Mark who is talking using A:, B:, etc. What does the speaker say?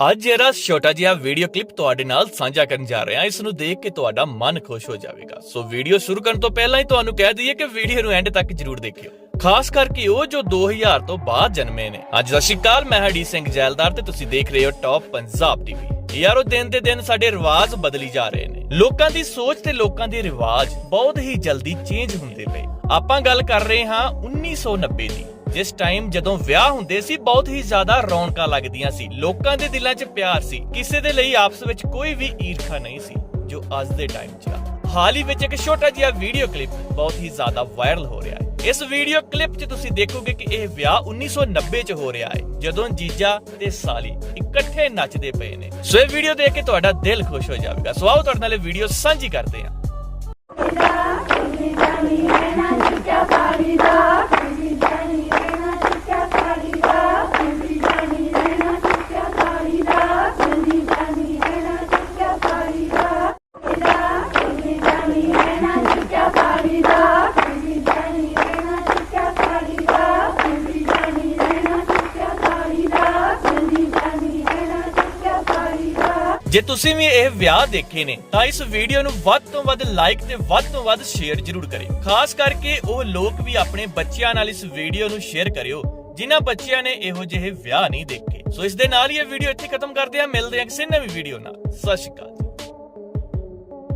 A: ਅੱਜ ਜਿਹੜਾ ਛੋਟਾ ਜਿਹਾ ਵੀਡੀਓ ਕਲਿੱਪ ਤੁਹਾਡੇ ਨਾਲ ਸਾਂਝਾ ਕਰਨ ਜਾ ਰਹੇ ਹਾਂ ਇਸ ਨੂੰ ਦੇਖ ਕੇ ਤੁਹਾਡਾ ਮਨ ਖੁਸ਼ ਹੋ ਜਾਵੇਗਾ। ਸੋ ਵੀਡੀਓ ਸ਼ੁਰੂ ਕਰਨ ਤੋਂ ਪਹਿਲਾਂ ਹੀ ਤੁਹਾਨੂੰ ਕਹਿ ਦਈਏ ਕਿ ਵੀਡੀਓ ਨੂੰ ਐਂਡ ਤੱਕ ਜਰੂਰ ਦੇਖਿਓ। ਖਾਸ ਕਰਕੇ ਉਹ ਜੋ 2000 ਤੋਂ ਬਾਅਦ ਜਨਮੇ ਨੇ। ਅੱਜ ਸਤਿ ਸ਼੍ਰੀ ਮੈਂ ਹਰਦੀਪ ਸਿੰਘ ਜੈਲਦਾਰ ਤੇ ਤੁਸੀਂ ਦੇਖ ਰਹੇ ਹੋ ਟੌਪ ਪੰਜਾਬ ਟੀਵੀ ਯਾਰੋ, ਦਿਨ ਦੇ ਦਿਨ ਸਾਡੇ ਰਿਵਾਜ ਬਦਲੀ ਜਾ ਰਹੇ ਨੇ। ਲੋਕਾਂ ਦੀ ਸੋਚ ਤੇ ਲੋਕਾਂ ਦੇ ਰਿਵਾਜ ਬਹੁਤ ਹੀ ਜਲਦੀ ਚੇਂਜ ਹੁੰਦੇ ਪਏ। ਆਪਾਂ ਗੱਲ ਕਰ ਰਹੇ ਹਾਂ 1990 ਦੀ। ਜਿਸ ਟਾਈਮ ਜਦੋਂ ਵਿਆਹ ਹੁੰਦੇ ਸੀ, ਬਹੁਤ ਹੀ ਜ਼ਿਆਦਾ ਰੌਣਕਾਂ ਲੱਗਦੀਆਂ ਸੀ। ਲੋਕਾਂ ਦੇ ਦਿਲਾਂ 'ਚ ਪਿਆਰ ਸੀ। ਕਿਸੇ ਦੇ ਲਈ ਆਪਸ ਵਿੱਚ ਕੋਈ ਵੀ ਈਰਖਾ ਨਹੀਂ ਸੀ, ਜੋ ਅੱਜ ਦੇ ਟਾਈਮ 'ਚ ਆ। ਹਾਲ ਹੀ ਵਿੱਚ ਇੱਕ ਛੋਟਾ ਜਿਹਾ ਵੀਡੀਓ ਕਲਿੱਪ ਬਹੁਤ ਹੀ ਜ਼ਿਆਦਾ ਵਾਇਰਲ ਹੋ ਰਿਹਾ ਹੈ। ਇਸ ਵੀਡੀਓ ਕਲਿੱਪ 'ਚ ਤੁਸੀਂ ਦੇਖੋਗੇ ਕਿ ਇਹ ਵਿਆਹ 1990 'ਚ ਹੋ ਰਿਹਾ ਹੈ, ਜਦੋਂ ਜੀਜਾ ਤੇ ਸਾਲੀ ਇਕੱਠੇ ਨੱਚਦੇ ਪਏ ਨੇ। ਸੋ ਇਹ ਵੀਡੀਓ ਦੇਖ ਕੇ ਤੁਹਾਡਾ ਦਿਲ ਖੁਸ਼ ਹੋ ਜਾਵੇਗਾ। ਸੋ ਆਓ ਤੁਹਾਡੇ ਨਾਲ ਇਹ ਵੀਡੀਓ ਸਾਂਝੀ ਕਰਦੇ ਹਾਂ। ਜੇ ਤੁਸੀਂ ਵੀ ਇਹ ਵਿਆਹ ਦੇਖੇ ਨੇ, ਤਾਂ ਇਸ ਵੀਡੀਓ ਨੂੰ ਵੱਧ ਤੋਂ ਵੱਧ ਲਾਈਕ ਤੇ ਵੱਧ ਤੋਂ ਵੱਧ ਸ਼ੇਅਰ ਜ਼ਰੂਰ ਕਰਿਓ। ਖਾਸ ਕਰਕੇ ਉਹ ਲੋਕ ਵੀ ਆਪਣੇ ਬੱਚਿਆਂ ਨਾਲ ਇਸ ਵੀਡੀਓ ਨੂੰ ਸ਼ੇਅਰ ਕਰਿਓ, ਜਿਨ੍ਹਾਂ ਬੱਚਿਆਂ ਨੇ ਇਹੋ ਜਿਹੇ ਵਿਆਹ ਨਹੀਂ ਦੇਖੇ। ਸੋ ਇਸ ਦੇ ਨਾਲ ਹੀ ਇਹ ਵੀਡੀਓ ਇੱਥੇ ਖਤਮ ਕਰਦੇ ਹਾਂ। ਮਿਲਦੇ ਹਾਂ ਕਿਸੇ ਨਵੀਂ ਵੀਡੀਓ ਨਾਲ। ਸਤਿ ਸ਼੍ਰੀ ਅਕਾਲ।